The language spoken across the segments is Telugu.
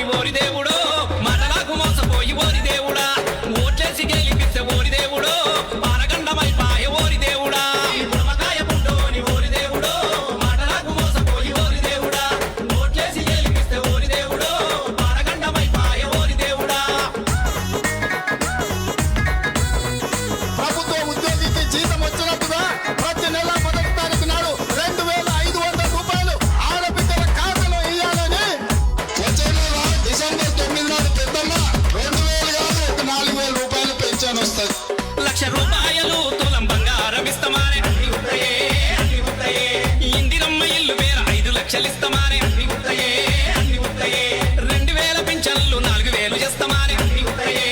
animori del రెండు వేల పెంచల్లు నాలుగు వేలు చేస్తామానే అన్ని ఉత్తయే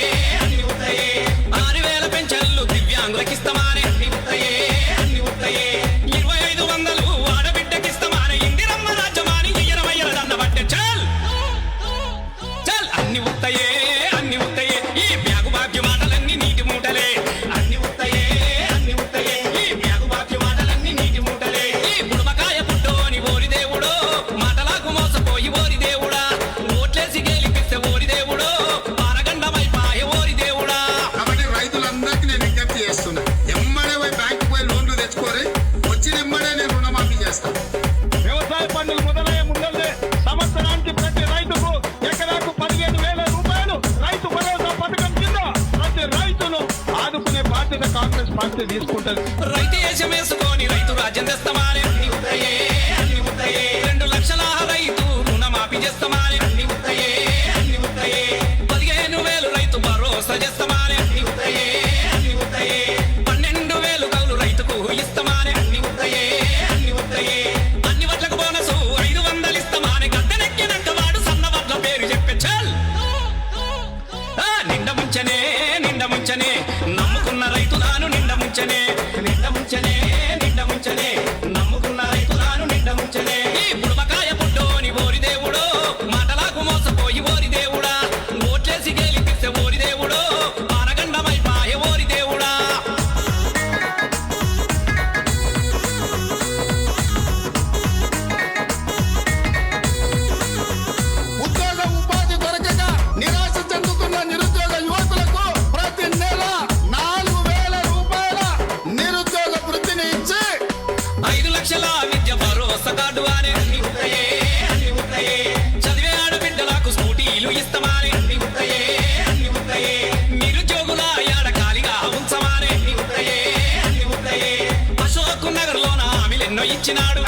ఆరు వేల పెంచల్లు దివ్యాంగులకి ఇస్తామా పార్టీ తీసుకుంటారు. రైతు వేషం రైతు రాజ్యం తెస్తామని. వెంట ముంచలే అన్ని ఉంటాయే అన్ని ఉంటాయే చదివే స్కూటీలు ఇస్తామని అన్ని అన్ని ఉంటాయే నిరుద్యోగుల యాడ ఖాళీగా ఉంచమని అన్ని ఉంటాయే అన్ని ఉంటాయే అశోక్ నగర్ లోన ఇచ్చినాడు.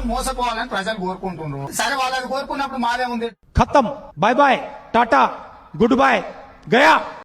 మాత్రం మోసపోవాలని ప్రజలు కోరుకుంటున్నారు. సరే వాళ్ళని కోరుకున్నప్పుడు మాదే ఉంది ఖతం. Bye bye tata. Good bye Gaya.